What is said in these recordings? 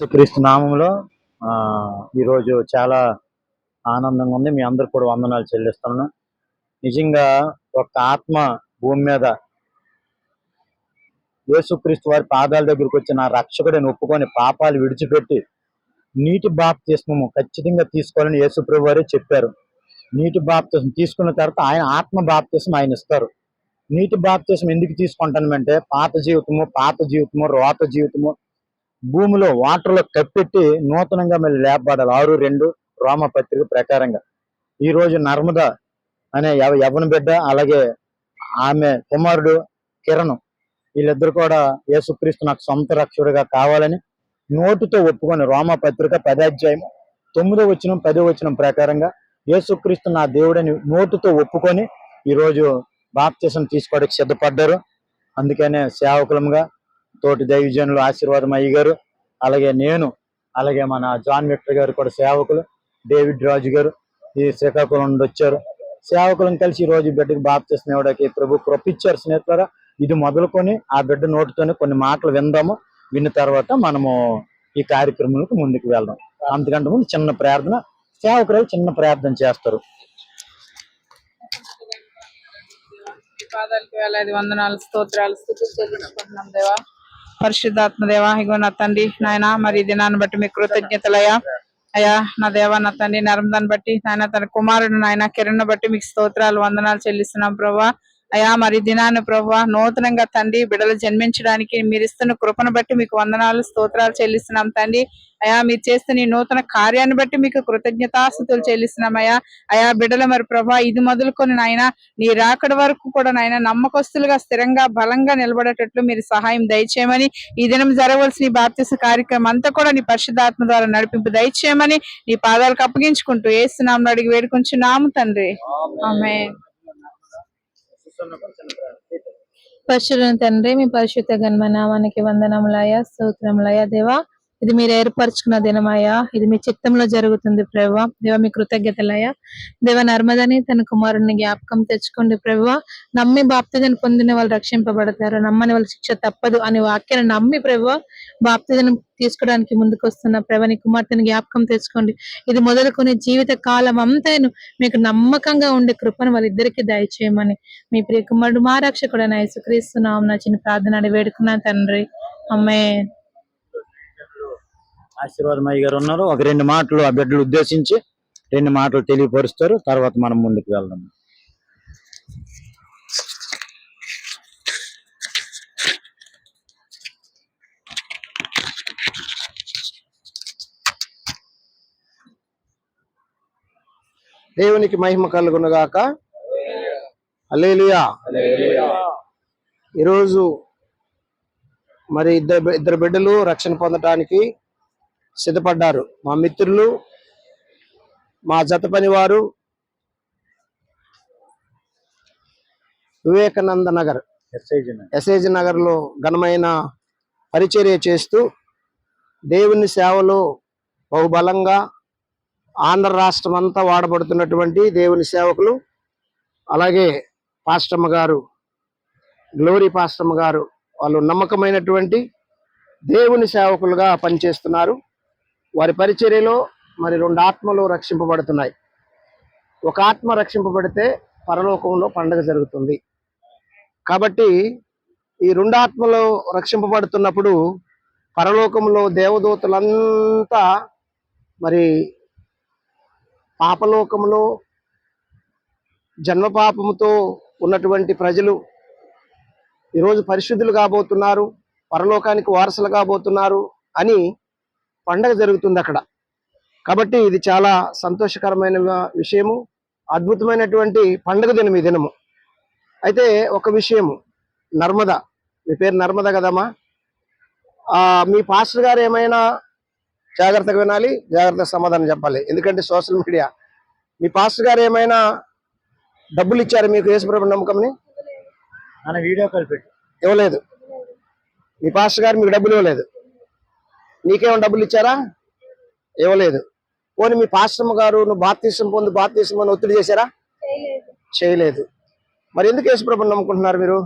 యేసుక్రీస్తు నామంలో ఈరోజు చాలా ఆనందంగా ఉంది. మీ అందరు కూడా వందనాలు చెల్లిస్తున్నాను. నిజంగా ఒక ఆత్మ భూమి మీద యేసుక్రీస్తు వారి పాదాల దగ్గరికి వచ్చి నా రక్షకుడిని ఒప్పుకొని పాపాలు విడిచిపెట్టి నీటి బాప్తిస్మము ఖచ్చితంగా తీసుకోవాలని యేసుప్రభు వారే చెప్పారు. నీటి బాప్తిస్మం తీసుకున్న తర్వాత ఆయన ఆత్మ బాప్తిస్మం ఆయన ఇస్తారు. నీటి బాప్తిస్మం ఎందుకు తీసుకుంటానంటే పాత జీవితము పాత జీవితము రోత జీవితము భూమిలో వాటర్లో కప్పెట్టి నూతనంగా మళ్ళీ లేపబడాలి ఆరు రెండు రోమ పత్రిక ప్రకారంగా. ఈ రోజు నర్మద అనే యవన బిడ్డ అలాగే ఆమె కుమారుడు కిరణ్ వీళ్ళిద్దరు కూడా యేసుక్రీస్తు నాకు సొంత రక్షకుడిగా కావాలని నోటుతో ఒప్పుకొని రోమ పత్రిక పదాధ్యాయం తొమ్మిదో వచ్చిన పదో వచ్చిన ప్రకారంగా యేసుక్రీస్తు నా దేవుడని నోటుతో ఒప్పుకొని ఈరోజు బాప్తిసం తీసుకోవడానికి సిద్ధపడ్డారు. అందుకనే సేవకులంగా తోటి దైవజనులు ఆశీర్వాదం అయ్య గారు అలాగే నేను అలాగే మన జాన్ విక్టర్ గారు కూడా సేవకులు డేవిడ్ రాజు గారు ఈ శ్రీకాకుళం నుండి వచ్చారు. సేవకులను కలిసి ఈ రోజు బిడ్డకి బాప్తిసం ఇవ్వడానికి ప్రభు కృపించారు స్నేహితులారా. ఇది మొదలుకొని ఆ బిడ్డ నోటితోనే కొన్ని మాటలు విందాము. విన్న తర్వాత మనము ఈ కార్యక్రమాలకు ముందుకు వెళ్దాం. అంతకంటే ముందు చిన్న ప్రార్థన. సేవకురాలు చిన్న ప్రార్థన చేస్తారు. పాదాలకు వేలాది వందనాలు స్తోత్రాలు స్థుతులు చెల్లించుకుంటున్నాం దేవా. పరిశుద్ధాత్మ దేవా ఇగో నా తండ్రి నాయన మరి దినాన్ని బట్టి మీ కృతజ్ఞతలయ్యా. అయ్యా నా దేవా నా తండ్రి నర్మదాన్ని బట్టి నాయన తన కుమారుడు నాయన కిరణ్ బట్టి మీకు స్తోత్రాలు వందనాలు చెల్లిస్తున్నాం ప్రభా. అయ్యా మరి దినాన్ని ప్రభా నూతనంగా తండ్రి బిడలు జన్మించడానికి మీరు ఇస్తున్న కృపను బట్టి మీకు వందనాలు స్తోత్రాలు చెల్లిస్తున్నాం తండ్రి. అయా మీరు చేస్తున్న ఈ నూతన కార్యాన్ని బట్టి మీకు కృతజ్ఞతాస్థుతులు చెల్లిస్తున్నాం అయ్యా. అయా బిడ్డల మరి ప్రభా ఇది మొదలుకొని నాయన నీ రాకడ వరకు కూడా నాయన నమ్మకస్తులుగా స్థిరంగా బలంగా నిలబడేటట్లు మీరు సహాయం దయచేయమని ఈ దినం జరగవలసిన బాప్తిస కార్యక్రమం అంతా కూడా నీ పరిశుద్ధాత్మ ద్వారా నడిపింపు దయచేయమని నీ పాదాలకు అప్పగించుకుంటూ ఏసునామను అడిగి వేడుకుంటున్నాము తండ్రి. ఆమె పరిశుద్ధ తండ్రి మీ పరిశుద్ధ గణమ నామానికి వందనములయ స్తోత్రములయ దేవా. ఇది మీరు ఏర్పరచుకున్న దినమయ్యా. ఇది మీ చిత్తంలో జరుగుతుంది ప్రభా దేవ మీ కృతజ్ఞతలయ దేవ నర్మదని తన కుమారుని జ్ఞాపకం తెచ్చుకోండి ప్రభా నమ్మి బాప్తిజన్ పొందిన వాళ్ళు రక్షింపబడతారు. నమ్మని వాళ్ళ శిక్ష తప్పదు అనే వాక్యాన్ని నమ్మి ప్రభా బాప్తిజన్ తీసుకోవడానికి ముందుకు వస్తున్న ప్రభా నీ కుమార్తెను జ్ఞాపకం తెచ్చుకోండి. ఇది మొదలుకొని జీవిత కాలం అంతేను మీకు నమ్మకంగా ఉండే కృపను వాళ్ళిద్దరికీ దయచేయమని మీ ప్రియ కుమారుడు మా రక్షకుడైన యేసుక్రీస్తున్నాం నా చిన్న ప్రార్థన వేడుకున్నా తండ్రి. అమ్మే ఆశీర్వాదం అయ్య గారు ఉన్నారు. ఒక రెండు మాటలు ఆ బిడ్డలు ఉద్దేశించి రెండు మాటలు తెలియపరుస్తారు. తర్వాత మనం ముందుకు వెళ్దాం. దేవునికి మహిమ కలుగునుగాక. అలేలుయా ఈరోజు మరి ఇద్దరు ఇద్దరు బిడ్డలు రక్షణ పొందటానికి సిద్ధపడ్డారు మా మిత్రులు మా జత పని వారు వివేకానంద నగర్ ఎస్ఐ జన. ఎస్ఏజి నగర్లో ఘనమైన పరిచర్య చేస్తూ దేవుని సేవలో బహుబలంగా ఆంధ్ర రాష్ట్రం అంతా వాడబడుతున్నటువంటి దేవుని సేవకులు అలాగే పాస్టమ్మ గారు గ్లోరీ పాస్టమ్మ గారు వాళ్ళు నమ్మకమైనటువంటి దేవుని సేవకులుగా పనిచేస్తున్నారు వారి పరిచర్యలో మరి రెండు ఆత్మలు రక్షింపబడుతున్నాయి. ఒక ఆత్మ రక్షింపబడితే పరలోకంలో పండగ జరుగుతుంది. కాబట్టి ఈ రెండు ఆత్మలు రక్షింపబడుతున్నప్పుడు పరలోకంలో దేవదూతలంతా మరి పాపలోకంలో జన్మపాపముతో ఉన్నటువంటి ప్రజలు ఈరోజు పరిశుద్ధులు కాబోతున్నారు పరలోకానికి వారసులు కాబోతున్నారు అని పండగ జరుగుతుంది అక్కడ. కాబట్టి ఇది చాలా సంతోషకరమైన విషయము అద్భుతమైనటువంటి పండగ దినం ఈ దినము. అయితే ఒక విషయము నర్మద. మీ పేరు నర్మద కదమ్మా? ఆ, మీ పాస్టర్ గారు ఏమైనా జాగ్రత్తగా వినాలి జాగ్రత్తగా సమాధానం చెప్పాలి. ఎందుకంటే సోషల్ మీడియా. మీ పాస్టర్ గారు ఏమైనా డబ్బులు ఇచ్చారు మీకు యేసుప్రభు నమ్మకంని? వీడియో కాల్ పెట్టి. ఇవ్వలేదు. మీ పాస్టర్ గారు మీకు డబ్బులు ఇవ్వలేదు. నీకేమైనా డబ్బులు ఇచ్చారా? ఇవ్వలేదు. పోనీ మీ పాస్టమ్ గారు నువ్వు బాప్తీసం పొందు బాప్తీసం అని ఒత్తిడి చేశారా? చేయలేదు. మరి ఎందుకు యేసుప్రభుని నమ్ముకుంటున్నారు మీరు?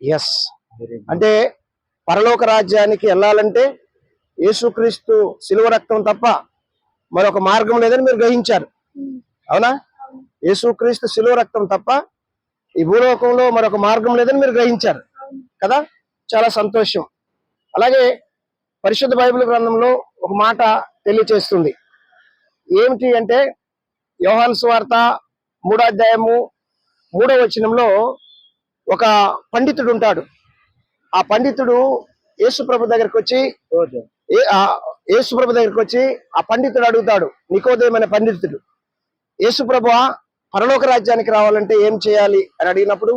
ఎస్ అంటే పరలోక రాజ్యానికి వెళ్ళాలంటే యేసుక్రీస్తు శిలువ రక్తం తప్ప మరొక మార్గం లేదని మీరు గ్రహించారు. అవునా? యేసుక్రీస్తు శిలువ రక్తం తప్ప ఈ భూలోకంలో మరొక మార్గం లేదని మీరు గ్రహించారు కదా? చాలా సంతోషం. అలాగే పరిశుద్ధ బైబిల్ గ్రంథంలో ఒక మాట తెలియచేస్తుంది. ఏమిటి అంటే యోహాన్ సువార్త మూడో అధ్యాయము మూడో వచనంలో ఒక పండితుడు ఉంటాడు. ఆ పండితుడు యేసు ప్రభు దగ్గరికి వచ్చి రోజు. ఏ ఆ యేసు ప్రభు దగ్గరికి వచ్చి ఆ పండితుడు అడుగుతాడు నికోదేమైన పండితుడు యేసు ప్రభు పరలోక రాజ్యానికి రావాలంటే ఏం చేయాలి అని అడిగినప్పుడు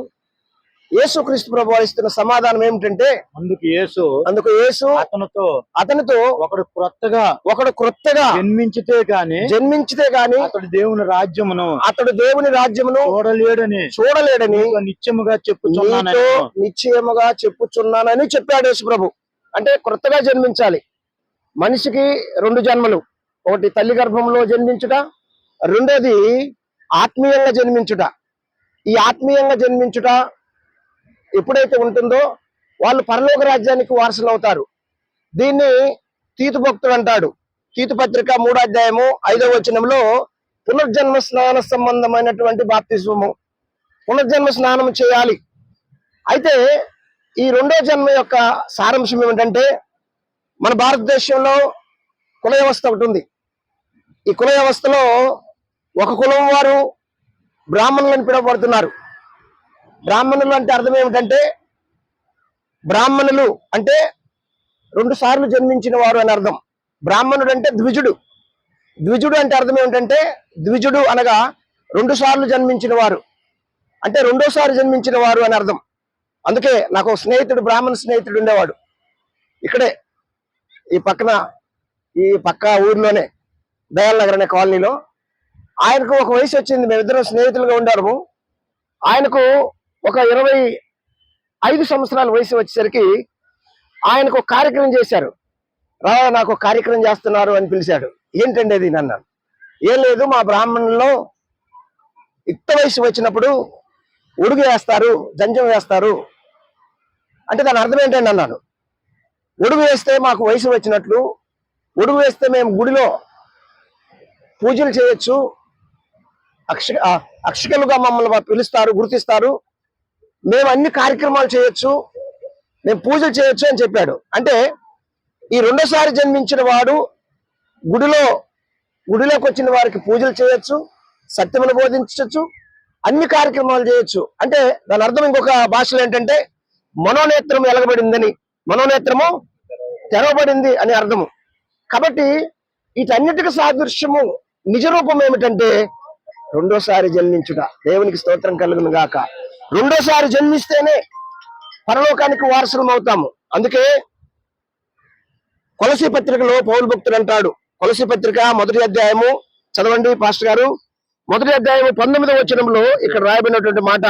యేసు క్రీస్తు ప్రభు ఇస్తున్న సమాధానం ఏమిటంటే అందుకు యేసు అందుకు యేసు అతనితో అతనితో ఒకడు క్రొత్తగా ఒకడు క్రొత్తగా జన్మించితే గాని జన్మించితే గాని అతడు దేవుని రాజ్యమును అతడు దేవుని రాజ్యమును చూడలేడని చూడలేడని నీతో నిత్యముగా చెప్పుచున్నాను నిశ్చయముగా చెప్పుచున్నానని చెప్పాడు యేసు ప్రభు. అంటే క్రొత్తగా జన్మించాలి. మనిషికి రెండు జన్మలు. ఒకటి తల్లి గర్భంలో జన్మించుట రెండోది ఆత్మీయంగా జన్మించుట. ఈ ఆత్మీయంగా జన్మించుట ఎప్పుడైతే ఉంటుందో వాళ్ళు పరలోక రాజ్యానికి వారసులు అవుతారు. దీన్ని తీతు భక్తుడు అంటాడు. తీతు పత్రిక మూడో అధ్యాయము ఐదవ వచనంలో పునర్జన్మ స్నాన సంబంధమైనటువంటి బాప్తిస్వము పునర్జన్మ స్నానం చేయాలి. అయితే ఈ రెండో జన్మ యొక్క సారాంశం ఏమిటంటే మన భారతదేశంలో కుల వ్యవస్థ ఒకటి ఉంది. ఈ కుల వ్యవస్థలో ఒక కులం వారు బ్రాహ్మణులను పిలువబడుతున్నారు. బ్రాహ్మణులు అంటే అర్థం ఏమిటంటే బ్రాహ్మణులు అంటే రెండు సార్లు జన్మించిన వారు అని అర్థం. బ్రాహ్మణుడు అంటే ద్విజుడు. ద్విజుడు అంటే అర్థం ఏమిటంటే ద్విజుడు అనగా రెండు సార్లు జన్మించిన వారు. అంటే రెండోసారి జన్మించిన వారు అని అర్థం. అందుకే నాకు స్నేహితుడు బ్రాహ్మణ స్నేహితుడు ఉండేవాడు. ఇక్కడే ఈ పక్కన ఈ పక్క ఊర్లోనే దయాల్ నగర్ అనే కాలనీలో ఆయనకు ఒక వయసు వచ్చింది మేమిద్దరం స్నేహితులుగా ఉండాము ఆయనకు ఒక ఇరవై ఐదు సంవత్సరాల వయసు వచ్చేసరికి ఆయనకు ఒక కార్యక్రమం చేశారు. రా నాకు ఒక కార్యక్రమం చేస్తున్నారు అని పిలిచాడు. ఏంటండి అది? నన్ను ఏం లేదు మా బ్రాహ్మణుల్లో ఇత్త వయసు వచ్చినప్పుడు ఉడుగు వేస్తారు జంజం వేస్తారు. అంటే దాని అర్థం ఏంటండి? అన్నాను ఉడుగు వేస్తే మాకు వయసు వచ్చినట్లు ఉడుగు వేస్తే మేము గుడిలో పూజలు చేయొచ్చు అక్ష అక్షికలుగా అక్షకలుగా మమ్మల్ని పిలుస్తారు గుర్తిస్తారు. మేము అన్ని కార్యక్రమాలు చేయొచ్చు మేము పూజలు చేయొచ్చు అని చెప్పాడు. అంటే ఈ రెండోసారి జన్మించిన వాడు గుడిలో గుడిలోకి వచ్చిన వారికి పూజలు చేయొచ్చు సత్యమును బోధించవచ్చు అన్ని కార్యక్రమాలు చేయొచ్చు. అంటే దాని అర్థం ఇంకొక భాషలో ఏంటంటే మనోనేత్రం ఎలగబడిందని. మనోనేత్రము తెరవబడింది అని అర్థము. కాబట్టి వీటన్నిటికీ సాదృశ్యము నిజ రూపం ఏమిటంటే రెండోసారి జన్మించుట. దేవునికి స్తోత్రం కలుగును గాక. రెండోసారి జన్మిస్తేనే పరలోకానికి వారసులం అవుతాము అందుకే కొలసి పత్రికలో పౌరు భక్తుడు అంటాడు. కొలసి పత్రిక మొదటి అధ్యాయము చదవండి పాస్టర్ గారు. మొదటి అధ్యాయము పంతొమ్మిదవ వచనంలో ఇక్కడ రాయబడినటువంటి మాట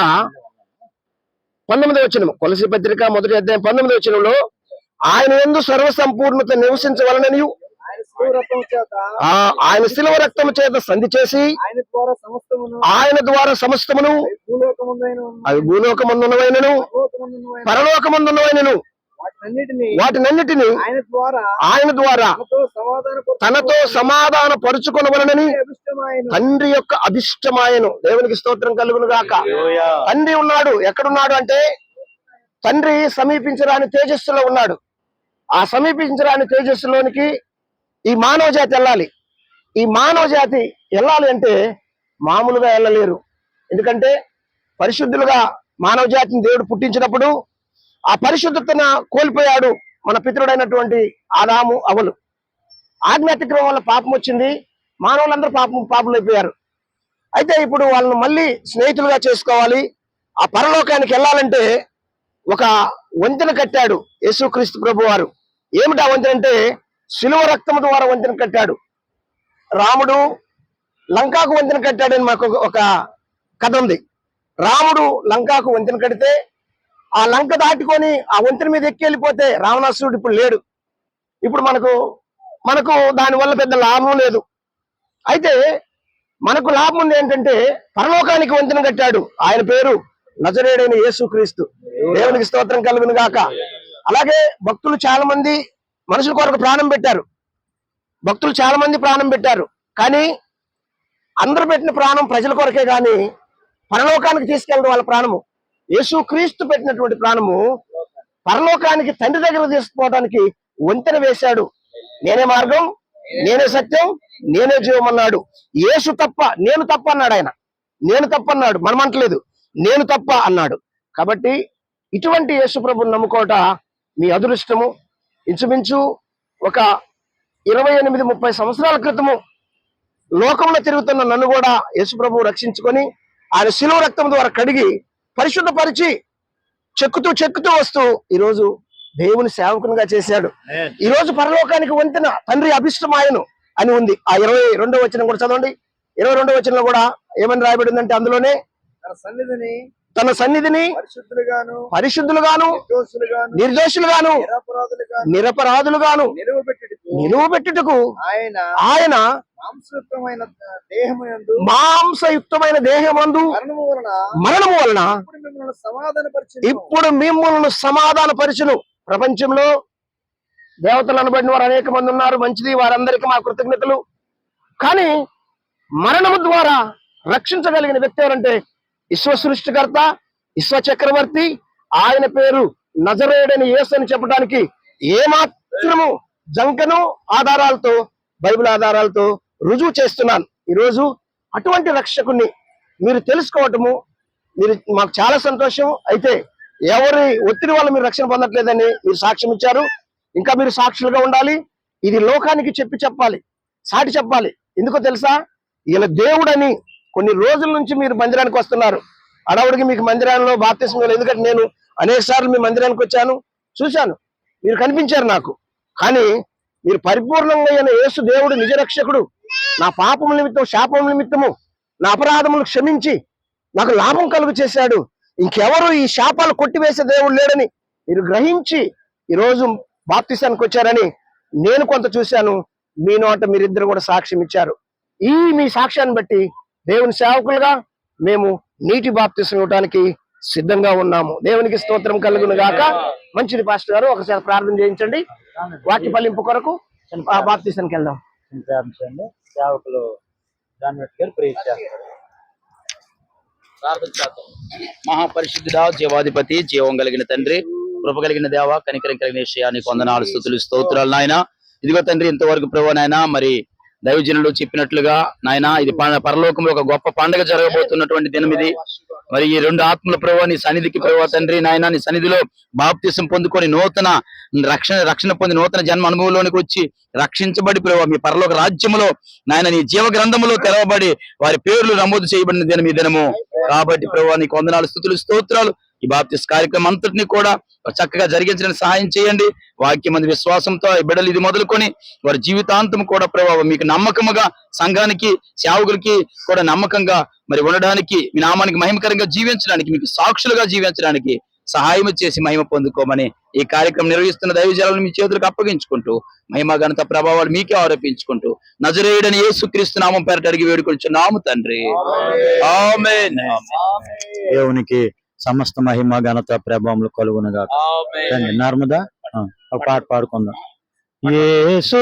పంతొమ్మిదవ వచనం కొలసి పత్రిక మొదటి అధ్యాయం పంతొమ్మిదవ వచనంలో ఆయన ఎందు సర్వసంపూర్ణత నివసించవలనని ఆయన శిలువ రక్తము చేత సంధి చేసి ఆయన ద్వారా సమస్తమును ఆయన ద్వారా సమస్తమును భూలోకముందైన అవి భూలోకమందున్నవైనను భూలోకముందునైన పరలోకమందున్నవైనను వాటినన్నిటిని ఆయన ద్వారా ఆయన ద్వారా తనతో సమాధాన పరుచుకొనవలనని తండ్రి యొక్క అభిష్టమాయను. దేవునికి స్తోత్రం కలుగును గాక. తండ్రి ఉన్నాడు. ఎక్కడున్నాడు అంటే తండ్రి సమీపించరాని తేజస్సులో ఉన్నాడు. ఆ సమీపించరాని తేజస్సులోనికి ఈ మానవ జాతి వెళ్ళాలి. ఈ మానవ జాతి వెళ్ళాలి అంటే మామూలుగా వెళ్ళలేరు. ఎందుకంటే పరిశుద్ధులుగా మానవ జాతిని దేవుడు పుట్టించినప్పుడు ఆ పరిశుద్ధతను కోల్పోయాడు మన పితృడైనటువంటి ఆదాము అవలు. ఆజ్ఞాతిక్రమం వల్ల పాపం వచ్చింది. మానవులందరూ పాపం పాపలు అయిపోయారు అయితే ఇప్పుడు వాళ్ళని మళ్ళీ స్నేహితులుగా చేసుకోవాలి. ఆ పరలోకానికి వెళ్ళాలంటే ఒక వంతెన కట్టాడు యేసుక్రీస్తు ప్రభు వారు ఏమిటా వంతెన అంటే శిలువ రక్తం ద్వారా వంతెన కట్టాడు. రాముడు లంకాకు వంతెన కట్టాడని మాకు ఒక- కథ ఉంది. రాముడు లంకాకు వంతెన కడితే ఆ లంక దాటుకొని ఆ వంతెన మీద ఎక్కి వెళ్ళిపోతే రావణాసురుడు ఇప్పుడు లేడు. ఇప్పుడు మనకు మనకు దాని వల్ల పెద్ద లాభం లేదు. అయితే మనకు లాభం ఉంది ఏంటంటే పరలోకానికి వంతెన కట్టాడు. ఆయన పేరు నజరేడైన యేసుక్రీస్తు. దేవునికి స్తోత్రం కలుగును గాక. అలాగే భక్తులు చాలా మంది మనుషుల కొరకు ప్రాణం పెట్టారు. భక్తులు చాలా మంది ప్రాణం పెట్టారు. కానీ అందరు పెట్టిన ప్రాణం ప్రజల కొరకే కానీ పరలోకానికి తీసుకెళ్ళడం వాళ్ళ ప్రాణము. యేసుక్రీస్తు పెట్టినటువంటి ప్రాణము పరలోకానికి తండ్రి దగ్గర తీసుకుపోవడానికి వంతెన వేశాడు. నేనే మార్గం నేనే సత్యం నేనే జీవం అన్నాడు. యేసు తప్ప నేను తప్ప అన్నాడు ఆయన. నేను తప్ప అన్నాడు. మనమంటలేదు నేను తప్ప అన్నాడు. కాబట్టి ఇటువంటి యేసు ప్రభుని నమ్ముకోట మీ అదృష్టము. ఇంచుమించు ఒక ఇరవై ఎనిమిది ముప్పై సంవత్సరాల క్రితము లోకంలో తిరుగుతున్న నన్ను కూడా యేసు ప్రభువు రక్షించుకొని ఆయన శిలువ రక్తం ద్వారా కడిగి పరిశుద్ధపరిచి చెక్కుతూ చెక్కుతూ వస్తూ ఈరోజు దేవుని సేవకునిగా చేశాడు. ఈ రోజు పరలోకానికి వంతెన తండ్రి అభిష్టమాయను అని ఉంది. ఆ ఇరవై రెండో వచనం కూడా చదవండి. ఇరవై రెండో వచనంలో కూడా ఏమని రాయబడి ఉందంటే అందులోనే తన సన్నిధిని తన సన్నిధిని పరిశుద్ధులుగాను నిర్దోషులుగాను నిరపరాధులుగాను నిలువ పెట్టుటకు ఆయన ఆయన మాంసయుక్తమైన దేహమందు మరణము వలన ఇప్పుడు మిమ్మల్ని సమాధాన పరచును ప్రపంచంలో దేవతలు అనబడిన వారు అనేక మంది ఉన్నారు. మంచిది వారందరికీ మా కృతజ్ఞతలు. కానీ మరణము ద్వారా రక్షించగలిగిన వ్యక్తి ఎవరంటే విశ్వ సృష్టికర్త విశ్వ చక్రవర్తి. ఆయన పేరు నజరేడని యేసు అని చెప్పడానికి ఏమాత్రము జంకను ఆధారాలతో బైబిల్ ఆధారాలతో రుజువు చేస్తున్నాను. ఈరోజు అటువంటి రక్షకుణ్ణి మీరు తెలుసుకోవటము మీరు మాకు చాలా సంతోషం. అయితే ఎవరి ఒత్తిడి వల్ల మీరు రక్షణ పొందట్లేదని మీరు సాక్ష్యం ఇచ్చారు. ఇంకా మీరు సాక్షులుగా ఉండాలి. ఇది లోకానికి చెప్పి చెప్పాలి సాటి చెప్పాలి. ఎందుకో తెలుసా? ఈయన దేవుడని కొన్ని రోజుల నుంచి మీరు మందిరానికి వస్తున్నారు. అడవుడికి మీకు మందిరాల్లో బాప్తిసం ఎందుకంటే నేను అనేక సార్లు మీ మందిరానికి వచ్చాను చూశాను. మీరు కనిపించారు నాకు. కానీ మీరు పరిపూర్ణంగా అయిన యేసు దేవుడు నిజ రక్షకుడు నా పాపం నిమిత్తం శాపం నిమిత్తము నా అపరాధములు క్షమించి నాకు లాభం కలుగు చేశాడు. ఇంకెవరు ఈ శాపాలు కొట్టివేసే దేవుడు లేడని మీరు గ్రహించి ఈరోజు బాప్తిసానికి వచ్చారని నేను కొంత చూశాను. మీ నోట మీరిద్దరు కూడా సాక్ష్యం ఇచ్చారు. ఈ మీ సాక్ష్యాన్ని బట్టి దేవుని సేవకులుగా మేము నీటి బాప్తిసం ఇవ్వడానికి సిద్ధంగా ఉన్నాము. దేవునికి స్తోత్రం కలుగును గాక. మంచిది పాస్టర్ గారు. ఒకసారి ప్రార్థన చేయించండి. వాక్య ఫలింపు కొరకు ఆ బాప్తిసానికి వెళ్దాం. ప్రారంభించండి సేవకులు మహాపరిశుద్ధుడా జీవాధిపతి జీవం కలిగిన తండ్రి కృప కలిగిన దేవ కనికరం కలిగిన విషయానికి వందనాలు స్థుతులు స్తోత్రాలు నాయన. ఇదిగో తండ్రి ఇంతవరకు ప్రభు నాయన మరి దైవజనులు చెప్పినట్లుగా నాయన ఇది పరలోకంలో ఒక గొప్ప పండుగ జరగబోతున్నటువంటి దినం ఇది మరి ఈ రెండు ఆత్మల ప్రభావ నీ సన్నిధికి ప్రభావ తండ్రి నాయన నీ సన్నిధిలో బాప్తిసం పొందుకొని నూతన రక్షణ రక్షణ పొంది నూతన జన్మ అనుభవంలోనికి వచ్చి రక్షించబడి ప్రభావ మీ పరలోక రాజ్యములో నాయన నీ జీవ గ్రంథములో తెరవబడి వారి పేర్లు నమోదు చేయబడిన దినం ఈ దినము. కాబట్టి ప్రభావ నీ కొందనాలు స్థుతులు స్తోత్రాలు. ఈ బాప్తిస్ కార్యక్రమం అంతటిని కూడా చక్కగా జరిగించడానికి సహాయం చేయండి. వాక్యం మంది విశ్వాసంతో బిడ్డలు ఇది మొదలుకొని వారి జీవితాంతం కూడా ప్రభావం మీకు నమ్మకముగా సంఘానికి సేవకులకి కూడా నమ్మకంగా మరి ఉండడానికి మీ నామానికి మహిమకరంగా జీవించడానికి మీకు సాక్షులుగా జీవించడానికి సహాయం చేసి మహిమ పొందుకోమని ఈ కార్యక్రమం నిర్వహిస్తున్న దైవజనాలను మీ చేతులకు అప్పగించుకుంటూ మహిమ ఘనత ప్రభావాలు మీకే ఆరోపించుకుంటూ నజరేయుడని యేసుక్రీస్తు నామం పేరట అడిగి వేడుకొచ్చున్నాము తండ్రి. దేవునికి సమస్త మహిమ ఘనత ప్రభావములు కలుగునుగా నర్మదా? ఒక పాట పాడుకుందాం. యేసు